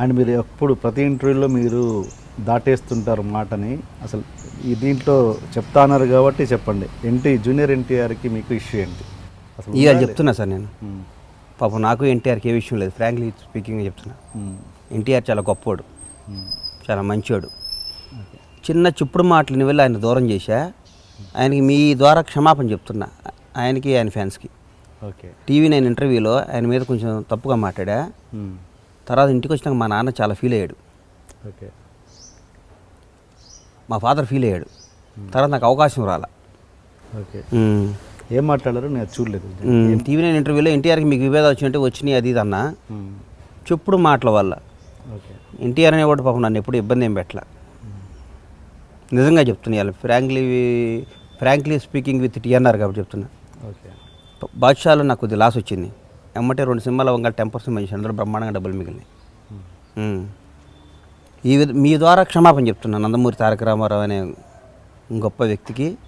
And మీరు ఎప్పుడు ప్రతి ఇంటర్వ్యూలో మీరు దాటేస్తుంటారు మాటని అసలు ఈ దీంట్లో చెప్తా అన్నారు కాబట్టి చెప్పండి. ఎన్టీ జూనియర్ ఎన్టీఆర్కి మీకు ఇష్యూ ఏంటి? అసలు ఇవాళ చెప్తున్నా సార్ నేను. పాపం నాకు ఎన్టీఆర్కి ఏ విషయం లేదు. ఫ్రాంక్లీ స్పీకింగ్ చెప్తున్నా. ఎన్టీఆర్ చాలా గొప్పోడు. చాలా మంచోడు. చిన్న చుప్పుడు మాటలని వెళ్ళి ఆయన దూరం చేశా. ఆయనకి మీ ద్వారా క్షమాపణ చెప్తున్నా. ఆయనకి ఆయన ఫ్యాన్స్కి టీవీ నైన్ ఇంటర్వ్యూలో ఆయన మీద కొంచెం తప్పుగా మాట్లాడా. తర్వాత ఇంటికి వచ్చినాక మా నాన్న చాలా ఫీల్ అయ్యాడు. ఓకే. మా ఫాదర్ ఫీల్ అయ్యాడు. తర్వాత నాకు అవకాశం రాల. ఓకే. ఏం మాట్లాడారు నేను చూడలేదు. టీవీ నైన్ ఇంటర్వ్యూలో ఎన్టీఆర్కి మీకు విభేదాలు వచ్చినట్టు వచ్చినాయి అది ఇది అన్నా. చెప్పుడు మాటల వల్ల. ఓకే. ఎన్టీఆర్ అనేవాడు పాపం నన్ను ఎప్పుడు ఇబ్బంది ఏం పెట్టలే. నిజంగా చెప్తున్నా ఇవాళ frankly frankly speaking with TNR కాబట్టి చెప్తున్నా. ఓకే. బాద్షాలో నాకు కొద్ది లాస్ వచ్చింది. ఎమ్మటే రెండు సినిమాల వంగ టెన్ పర్సెంట్ మంచి అందులో బ్రహ్మాండంగా డబ్బులు మిగిలినాయి. ఈ మీ ద్వారా క్షమాపణ చెప్తున్నా. నందమూరి తారక రామారావు అనే గొప్ప వ్యక్తికి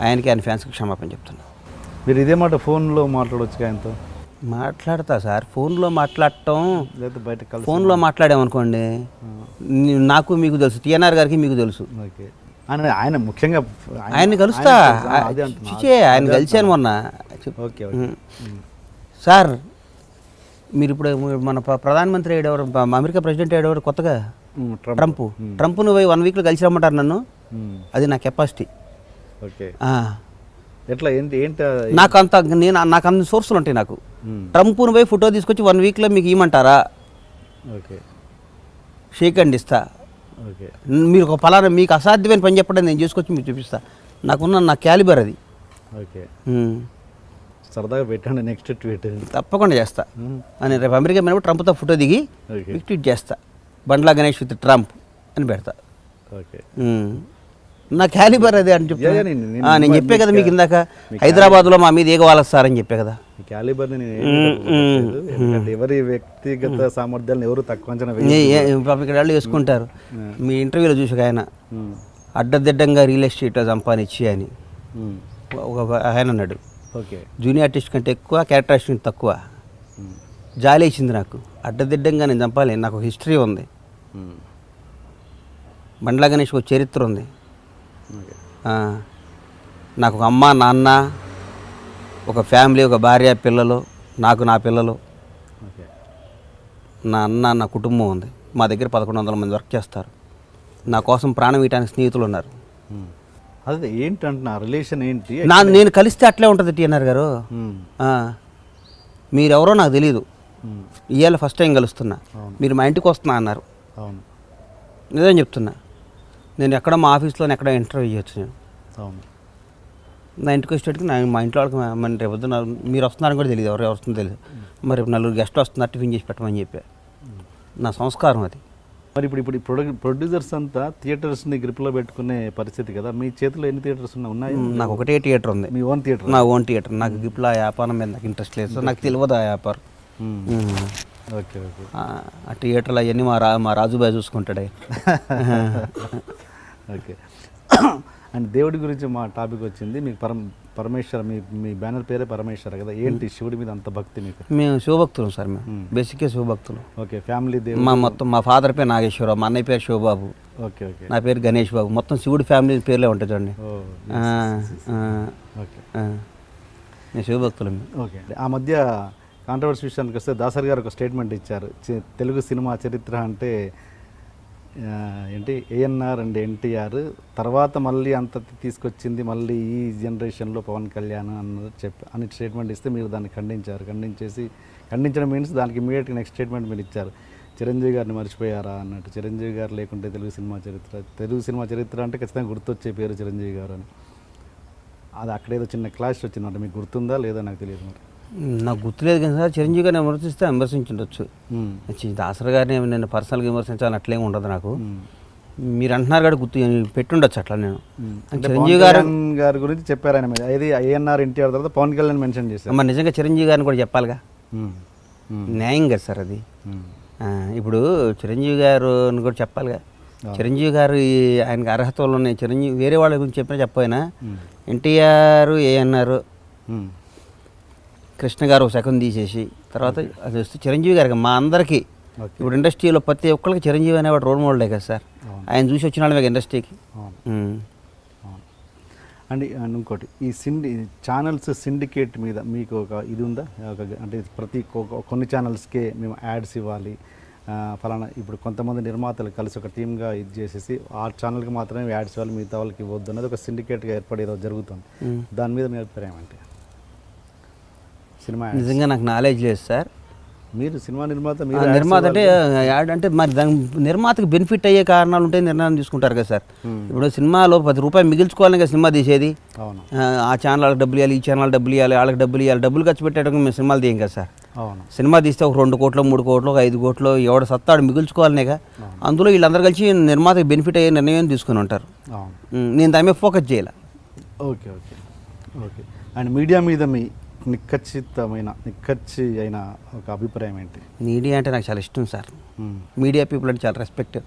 ఆయనకి ఆయన ఫ్యాన్స్కి క్షమాపణ చెప్తున్నా. మీరు ఇదే మాట ఫోన్లో మాట్లాడవచ్చు ఆయనతో? మాట్లాడతా సార్. ఫోన్లో మాట్లాడటం లేకపోతే బయట ఫోన్లో మాట్లాడామనుకోండి నాకు మీకు తెలుసు. టీఎన్ఆర్ గారికి మీకు తెలుసు. ఓకే. ఆయన ఆయన ముఖ్యంగా ఆయన్ని కలుస్తా. ఆయన- ఆయన కలిశాను మొన్న. ఓకే. సార్ మీరు ఇప్పుడు మన ప్ర- ప్రధానమంత్రి ఏడెవరు ప- అమెరికా ప్రెసిడెంట్ ఏడెవరు కొత్తగా? ట్రంప్. ట్రంప్. నువ్వు వన్ వీక్లో కలిసి రమ్మంటారు నన్ను అది నా కెపాసిటీ. ఓకే. ఎట్లా ఏంటి ఏంటి నాకు అంత నేను నాకు అన్ని సోర్సులు ఉంటాయి నాకు. ట్రంప్ను పోయి ఫోటో తీసుకొచ్చి వన్ వీక్లో మీకు ఇవ్వమంటారా? ఓకే. షేక్ అండ్ ఇస్తా. ఓకే. మీరు ఒక ఫలానా మీకు అసాధ్యమైన పని చెప్పడం నేను చేసుకొచ్చి మీకు చూపిస్తా. నాకున్న నా క్యాలిబర్ అది. ఓకే. సరదాగా పెట్టండి నెక్స్ట్ ట్వీట్ తప్పకుండా చేస్తా. అని రేపు అమెరికా పోయినప్పుడు ట్రంప్తో ఫోటో దిగి ట్వీట్ చేస్తా. బండ్లా గణేష్ విత్ ట్రంప్ అని పెడతా. ఓకే. నా క్యాలిబర్ అది అని చెప్తా నేను- చెప్పే కదా మీకు ఇందాక హైదరాబాద్లో మా మీద అని చెప్పే కదా. ఎందుకంటే ఎవరి వ్యక్తిగత సామర్థ్యాలను ఎవరు తక్కువ ఇక్కడ వాళ్ళు వేసుకుంటారు. మీ ఇంటర్వ్యూలో చూసాక ఆయన. అడ్డదిడ్డంగా రియల్ ఎస్టేట్ సంపాదించి అని. ఒక ఆయన అన్నాడు ఓకే. జూనియర్ ఆర్టిస్ట్ కంటే ఎక్కువ క్యారెక్టర్ ఆర్టిస్ట్ తక్కువ. ఉమ్, జాలి వేసింది నాకు. అడ్డదిడ్డంగా నేను చంపాలి. నాకు హిస్టరీ ఉంది. ఉమ్, బండ్లా గణేష్ ఒక చరిత్ర ఉంది. నాకు ఒక అమ్మ నాన్న ఒక ఫ్యామిలీ ఒక భార్య పిల్లలు నాకు నా పిల్లలు. నా అన్న నా కుటుంబం ఉంది. మా దగ్గర పదకొండు వందల మంది వర్క్ చేస్తారు. నా కోసం ప్రాణం ఇయటానికి స్నేహితులు ఉన్నారు. ఉమ్. అదే ఏంటి అంటున్నా రిలేషన్ ఏంటి? నా నేను కలిస్తే అట్లే ఉంటుంది టీఎన్ఆర్ గారు. ఆ, మీరెవరో నాకు తెలియదు ఇవాళ ఫస్ట్ టైం కలుస్తున్నా. మీరు మా ఇంటికి వస్తున్నా అన్నారు. అవును. నిజం చెప్తున్నా. నేను ఎక్కడ మా ఆఫీస్లో ఎక్కడ ఇంటర్వ్యూ చేయొచ్చు నేను. అవును. నా ఇంటికి వచ్చేటికి నా మా ఇంట్లో వాళ్ళకి మన రేపు మీరు వస్తున్నారని కూడా తెలియదు ఎవరు వస్తుందో తెలియదు మరి రేపు నలుగురు గెస్ట్లు వస్తున్నారు టిఫిన్ చేసి పెట్టమని చెప్పా. నా సంస్కారం అది. మరి ఇప్పుడు ఇప్పుడు ప్రొడ్యూ ప్రొడ్యూసర్స్ అంతా థియేటర్స్ని గ్రిప్లో పెట్టుకునే పరిస్థితి కదా. మీ చేతిలో ఎన్ని థియేటర్స్ ఉన్నాయి? నాకు ఒకటే థియేటర్ ఉంది. మీ ఓన్ థియేటర్? నా ఓన్ థియేటర్. నాకు గిప్లా వ్యాపారం మీద నాకు ఇంట్రెస్ట్ లేదు. నాకు తెలియదు ఆ వ్యాపారం. Okay okay. ఆ ఆ థియేటర్లు అవన్నీ మా రా మా రాజుబాయ్ చూసుకుంటాడు. ఓకే. అండ్ దేవుడి గురించి మా టాపిక్ వచ్చింది. మీకు పరమ పరమేశ్వర మీ మీ బ్యానర్ పేరే పరమేశ్వర కదా? ఏంటి శివుడి మీద అంత భక్తి మీకు? మేము శివభక్తులు సార్ మేము. బేసిక్గా శివభక్తులు. ఓకే ఫ్యామిలీ మా మొత్తం మా ఫాదర్ పేరు నాగేశ్వరరావు మా అన్నయ్య పేరు శివబాబు. Okay okay. నా పేరు గణేష్ బాబు. మొత్తం శివుడి ఫ్యామిలీ పేర్లే ఉంటాయి చూడండి. నేను శివభక్తులు ఓకే. ఆ. మధ్య కాంట్రవర్సీ విషయానికి వస్తే దాసరి గారు ఒక స్టేట్మెంట్ ఇచ్చారు. తెలుగు సినిమా చరిత్ర అంటే ఏంటి ఏఎన్ఆర్ అండ్ ఎన్టీఆర్ తర్వాత మళ్ళీ అంత తీసుకొచ్చింది మళ్ళీ ఈ జనరేషన్లో పవన్ కళ్యాణ్ అన్నది చెప్పి అని స్టేట్మెంట్ ఇస్తే మీరు దాన్ని ఖండించారు. ఖండించేసి ఖండించడం మీన్స్ దానికి ఇమీడియట్గా నెక్స్ట్ స్టేట్మెంట్ మీరు ఇచ్చారు. చిరంజీవి గారిని మర్చిపోయారా అన్నట్టు. చిరంజీవి గారు లేకుంటే తెలుగు సినిమా చరిత్ర తెలుగు సినిమా చరిత్ర అంటే ఖచ్చితంగా గుర్తొచ్చే పేరు చిరంజీవి గారు అని. అది అక్కడేదో చిన్న క్లాష్ వచ్చిందంట. మీకు గుర్తుందా లేదా నాకు తెలియదు మరి. నాకు గుర్తులేదు కానీ సార్ చిరంజీవి గారిని విమర్శిస్తే విమర్శించుండొచ్చు. దాసరి గారిని నేను పర్సనల్గా విమర్శించాలని అట్లేం ఉండదు నాకు. మీరు అంటున్నారు కూడా గుర్తు పెట్టుండొచ్చు అట్లా నేను. చిరంజీవి గారు గారి గురించి చెప్పారు ఆయన మీద. ఏది ఏఎన్ఆర్ ఎన్టీఆర్ తర్వాత పవన్ కళ్యాణ్ మెన్షన్ చేశారు. మరి నిజంగా చిరంజీవి గారిని కూడా చెప్పాలిగా. న్యాయం కదా సార్ అది. ఇప్పుడు చిరంజీవి గారు అని కూడా చెప్పాలిగా. చిరంజీవి గారు ఆయనకి అర్హతలు ఉన్నాయి. చిరంజీవి వేరే వాళ్ళ గురించి చెప్పినా చెప్పపోయినా. ఎన్టీఆర్ ఏఎన్ఆర్. కృష్ణ గారు ఒక సెకండ్ తీసేసి తర్వాత అది వస్తే చిరంజీవి గారికి మా అందరికీ. ఇప్పుడు ఇండస్ట్రీలో ప్రతి ఒక్కరికి చిరంజీవి అనేవాడు రోల్ మోడలే కదా సార్. ఆయన చూసి వచ్చిన వాళ్ళమే ఇండస్ట్రీకి. అండ్ అండ్ ఇంకోటి ఈ సిండి ఛానల్స్ సిండికేట్ మీద మీకు ఒక ఇది ఉందా? అంటే ప్రతి కొన్ని ఛానల్స్కే మేము యాడ్స్ ఇవ్వాలి. ఫలానా ఇప్పుడు కొంతమంది నిర్మాతలు కలిసి ఒక టీమ్గా ఇది చేసేసి ఆ ఛానల్కి మాత్రమే యాడ్స్ ఇవ్వాలి మిగతా వాళ్ళకి ఇవ్వద్దు అనేది ఒక సిండికేట్గా ఏర్పడి ఏదో జరుగుతుంది. దాని మీద మీ అభిప్రాయం అంటే సినిమా. నిజంగా నాకు నాలెడ్జ్ లేదు సార్ మీరు సినిమా నిర్మాత నిర్మాత అంటే. యాడ్ అంటే మరి దాని నిర్మాతకి బెనిఫిట్ అయ్యే కారణాలు ఉంటే నిర్ణయం తీసుకుంటారు కదా సార్. ఇప్పుడు సినిమాలో పది రూపాయలు మిగిల్చుకోవాలని కదా సినిమా తీసేది. ఆ, ఛానల్ వాళ్ళకి డబ్బులు ఇవ్వాలి ఈ ఛానల్ డబ్బులు ఇవ్వాలి వాళ్ళకి డబ్బులు ఇవ్వాలి డబ్బులు ఖర్చు పెట్టడానికి మేము సినిమాలు తీయం కదా సార్ సినిమా తీస్తే ఒక రెండు కోట్లు మూడు కోట్లు ఒక ఐదు కోట్లు ఎవడ సత్తాడు మిగుల్చుకోవాలనేగా అందులో వీళ్ళందరూ కలిసి నిర్మాతకి బెనిఫిట్ అయ్యే నిర్ణయం తీసుకుని ఉంటారు. నేను దాని మీద ఫోకస్ చేయాలి. Okay okay okay. And media మీద మీ నిక్కచ్చితమైన నిక్కచ్చి అయిన ఒక అభిప్రాయం ఏంటి మీడియా అంటే నాకు చాలా ఇష్టం సార్. మీడియా పీపుల్ అంటే చాలా రెస్పెక్ట్.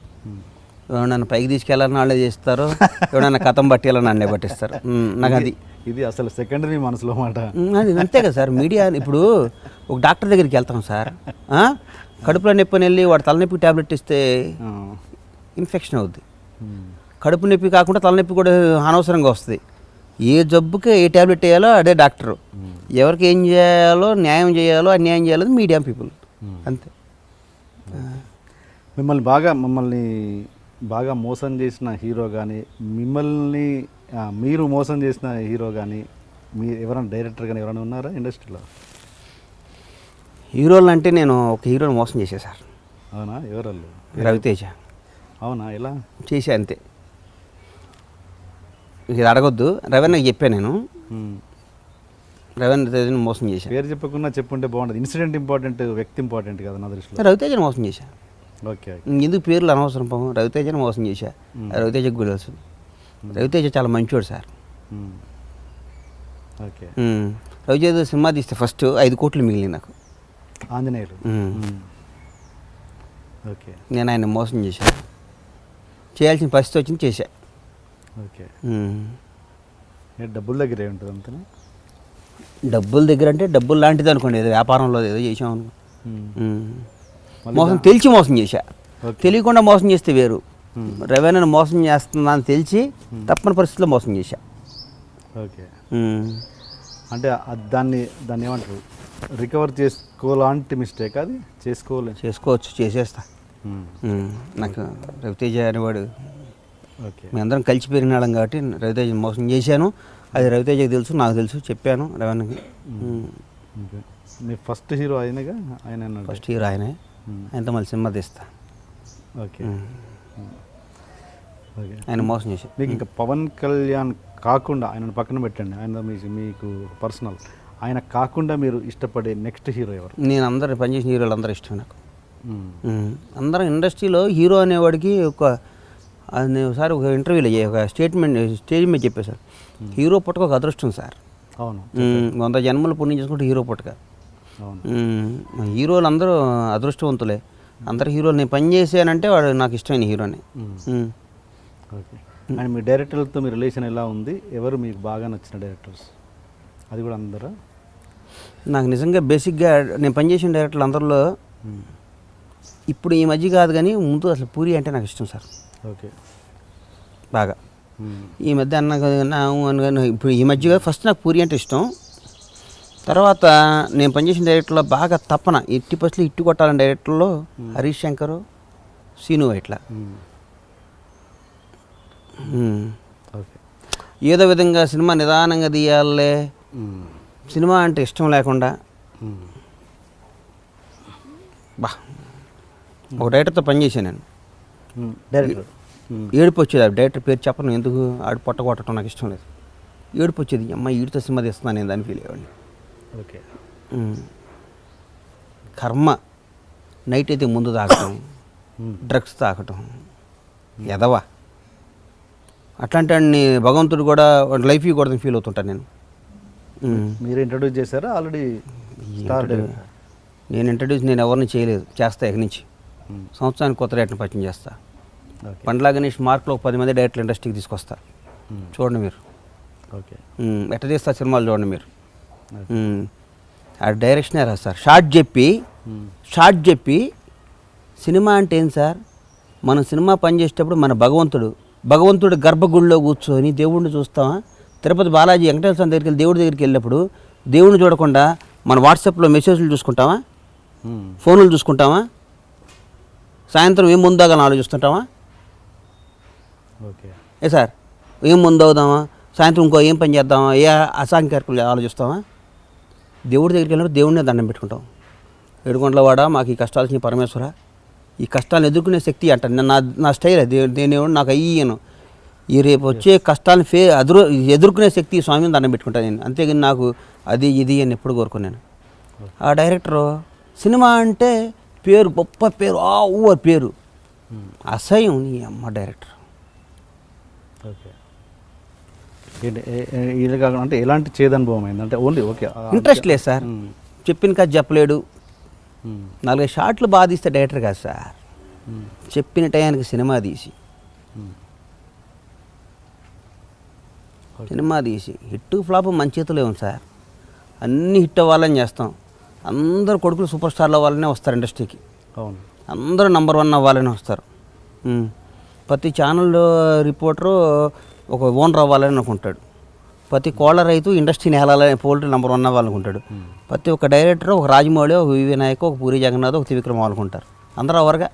ఎవడన్నా పైకి తీసుకెళ్ళాలని వాళ్ళే చేస్తారు ఎవడన్నా కథం పట్టేయాలని నన్నే పట్టిస్తారు నాకు అది ఇది అసలు సెకండరీ మనసులో మాట అది అంతే కదా సార్ మీడియా ఇప్పుడు ఒక డాక్టర్ దగ్గరికి వెళ్తాం సార్? కడుపులో నొప్పి వెళ్ళి వాడు తలనొప్పి ట్యాబ్లెట్ ఇస్తే. ఇన్ఫెక్షన్ అవుద్ది. కడుపు నొప్పి కాకుండా తలనొప్పి కూడా అనవసరంగా వస్తుంది ఏ జబ్బుకి ఏ ట్యాబ్లెట్ వేయాలో అదే డాక్టరు. ఎవరికి ఏం చేయాలో న్యాయం చేయాలో అన్యాయం చేయాలో మీడియా పీపుల్. అంతే. మిమ్మల్ని బాగా మమ్మల్ని బాగా మోసం చేసిన హీరో కానీ మిమ్మల్ని మీరు మోసం చేసిన హీరో కానీ మీ ఎవరైనా డైరెక్టర్ కానీ ఎవరైనా ఉన్నారా ఇండస్ట్రీలో? హీరోలు అంటే నేను ఒక హీరోని మోసం చేశా సార్. అవునా? ఎవరళ్ళు? రవితేజ. అవునా? ఎలా? చేసా అంతే. ఇది అడగొద్దు. రవీణకి చెప్పాను నేను. మ్మ్. రవీంద్ర తేజని మోసం చేశా. పేరు చెప్పకుండా చెప్పుంటే బాగుంటుంది ఇన్సిడెంట్ ఇంపార్టెంట్ వ్యక్తి ఇంపార్టెంట్ కదా నా దృష్టిలో. రవితేజని మోసం చేశా. ఓకే ఎందుకు పేర్లు అనవసరం పాపం? రవితేజని మోసం చేశా. రవితేజకు కూడా తెలుసు. రవితేజ చాలా మంచోడు సార్. ఓకే. రవితేజ సినిమా తీస్తే ఫస్ట్ ఐదు కోట్లు మిగిలింది నాకు. ఆంజనేయులు. ఓకే. నేను ఆయన మోసం చేశా. చేయాల్సిన పరిస్థితి వచ్చింది చేశా. ఓకే. డబ్బుల దగ్గరే ఉంటుంది అంతనా? డబ్బుల దగ్గర అంటే డబ్బులు లాంటిది అనుకోండి ఏదో వ్యాపారంలో ఏదో చేసాం అనుకో. మోసం తెలిసి మోసం చేశా. తెలియకుండా మోసం చేస్తే వేరు. రవేణను మోసం చేస్తున్నా అని తెలిసి తప్పని పరిస్థితిలో మోసం చేశా. ఓకే. అంటే దాన్ని దాన్ని ఏమంటారు? రికవర్ చేసుకోలాంటి మిస్టేక్ అది? చేసుకోలే చేసుకోవచ్చు చేసేస్తా. నాకు రవితేజ అనేవాడు మేమందరం కలిసి పెరిగినాళ్ళం కాబట్టి రవితేజ మోసం చేశాను. అది రవితేజకి తెలుసు నాకు తెలుసు చెప్పాను రవణకి. First hero ఆయనగా? ఆయన. ఫస్ట్ హీరో ఆయనే. మ్మ్. ఆయనతో మళ్ళీ సినిమా తీస్తా. ఓకే ఆయన మోసం చేశాను మీకు ఇంకా పవన్ కళ్యాణ్ కాకుండా ఆయనను పక్కన పెట్టండి. ఆయన మీకు పర్సనల్ ఆయన కాకుండా మీరు ఇష్టపడే నెక్స్ట్ హీరో ఎవరు? నేను అందరు పనిచేసిన హీరోలు అందరూ ఇష్టం నాకు. అందరం ఇండస్ట్రీలో హీరో అనేవాడికి ఒక అది నేను ఒకసారి ఒక ఇంటర్వ్యూలో ఒక స్టేట్మెంట్ స్టేజ్ మీద చెప్పాను సార్. హీరో పుట్టక ఒక అదృష్టం సార్. అవును. వంద జన్మలు పుణ్యం చేసుకుంటే హీరో పుట్టక. హీరోలు అందరూ అదృష్టవంతులే. అందరు హీరోలు నేను పని చేశానంటే వాడు నాకు ఇష్టమైన హీరోనే. ఓకే. అండ్ మీ డైరెక్టర్లతో మీ రిలేషన్ ఎలా ఉంది? ఎవరు మీకు బాగా నచ్చిన డైరెక్టర్స్? అది కూడా అందరా? నాకు నిజంగా బేసిక్గా నేను పనిచేసిన డైరెక్టర్లు అందరిలో ఇప్పుడు ఈ మధ్య కాదు కానీ ముందు అసలు పూరి అంటే నాకు ఇష్టం సార్. ఓకే బాగా మ్మ్. ఈ మధ్య అన్న నా అని కానీ ఇప్పుడు ఈ మధ్య ఫస్ట్ నాకు పూరి అంటే ఇష్టం తర్వాత నేను పనిచేసిన డైరెక్టర్లో బాగా తప్పన ఎట్టి పర్సెంట్ ఇట్టు కొట్టాలని డైరెక్టర్లో హరీష్ శంకర్ సీను ఇట్లా. ఓకే ఏదో విధంగా సినిమా నిదానంగా తీయాలే. సినిమా అంటే ఇష్టం లేకుండా. బా ఒక డైరెక్టర్తో పనిచేశాను నేను. డైరెక్టర్. ఏడుపు వచ్చేది ఆ డైరెక్టర్ పేరు చెప్పను ఎందుకు? ఆడు పొట్ట కొట్టడం నాకు ఇష్టం లేదు. ఏడుపు వచ్చేది అమ్మ వీడితో సినిమా తీస్తున్నాను నేను దాన్ని ఫీల్ అయ్యేవాడిని. ఓకే. ఉమ్. కర్మ నైట్ అయితే ముందు తాగటం. డ్రగ్స్ తాగటం ఎదవా అట్లాంటి వాడిని భగవంతుడు కూడా లైఫ్ ఇవ్వకూడదని ఫీల్ అవుతుంటాను నేను. మీరు ఇంట్రడ్యూస్ చేశారా? ఆల్రెడీ నేను ఇంట్రడ్యూస్ నేను ఎవరిని చేయలేదు చేస్తా ఇక నుంచి. సంవత్సరానికి కొత్త డైరెక్టర్ని పరిచయం చేస్తా. ఓకే పండ్లా గణేష్ మార్క్లో ఒక పది మంది డైరెక్టర్ ఇండస్ట్రీకి తీసుకొస్తా. మ్మ్. చూడండి మీరు. ఓకే ఉమ్, ఎట్ట తీస్తా సినిమాలు చూడండి మీరు. ఉమ్. ఆ డైరెక్షనే రాదు సార్? షార్ట్ చెప్పి షార్ట్ చెప్పి సినిమా అంటే ఏం సార్? మనం సినిమా పనిచేసేటప్పుడు మన భగవంతుడు భగవంతుడు గర్భగుడిలో కూర్చొని దేవుడిని చూస్తామా? తిరుపతి బాలాజీ వెంకటేశ్వర స్వామి దగ్గరికి వెళ్ళి దేవుడి దగ్గరికి వెళ్ళినప్పుడు దేవుడిని చూడకుండా మన వాట్సాప్లో మెసేజ్లు చూసుకుంటామా. ఫోన్లు చూసుకుంటామా? సాయంత్రం ఏం ముందాగా ఆలోచిస్తుంటామా? ఏ సార్ ఏం ముందు అవుదామా? సాయంత్రం ఇంకో ఏం పని చేద్దామా? ఏ అసాంఖ్యకులు ఆలోచిస్తామా దేవుడి దగ్గరికి వెళ్ళినప్పుడు దేవుడినే దండం పెట్టుకుంటాం. ఏడుకొండల వాడా మాకు ఈ కష్టాలు వచ్చిన పరమేశ్వర. ఈ కష్టాలను ఎదుర్కొనే శక్తి అంట. నా నా స్టైల్ దేనివాడు నాకు అయ్యను. ఈ రేపు వచ్చే కష్టాలను ఫే ఎదురు ఎదుర్కొనే శక్తి స్వామిని దండం పెట్టుకుంటాను నేను. అంతేగాని నాకు అది ఇది అని ఎప్పుడు కోరుకున్నాను ఆ డైరెక్టరు సినిమా అంటే పేరు గొప్ప పేరు ఆ ఊ పేరు అసహ్యం నీ అమ్మ డైరెక్టర్. ఓకే. ఇది కాకుండా అంటే ఎలాంటి చేదనుభవం అయింది? అంటే ఓన్లీ ఓకే ఇంట్రెస్ట్ లేదు సార్. చెప్పిన కాదు చెప్పలేడు. నాలుగైదు షాట్లు బాగా తీస్తే డైరెక్టర్ కాదు సార్. చెప్పిన టయానికి సినిమా తీసి. సినిమా తీసి. హిట్ ఫ్లాప్ మన చేతిలో ఉంది సార్? అన్నీ హిట్ అవ్వాలని చేస్తాం. అందరు కొడుకులు సూపర్ స్టార్లు అవ్వాలనే వస్తారు ఇండస్ట్రీకి అవును. అందరూ నంబర్ వన్ అవ్వాలని వస్తారు. ప్రతి ఛానల్ రిపోర్టరు ఒక ఓనర్ అవ్వాలని అనుకుంటాడు. ప్రతి కోళ్ళ రైతు ఇండస్ట్రీని వెళ్ళాలని పోల్ట్రీ నెంబర్ వన్ అవ్వాలనుకుంటాడు. ప్రతి ఒక్క డైరెక్టర్ ఒక రాజమౌళి ఒక వివి నాయక్ ఒక పూరి జగన్నాథ్ ఒక త్రివిక్రమ్ అనుకుంటారు అందరూ అవ్వరుగా?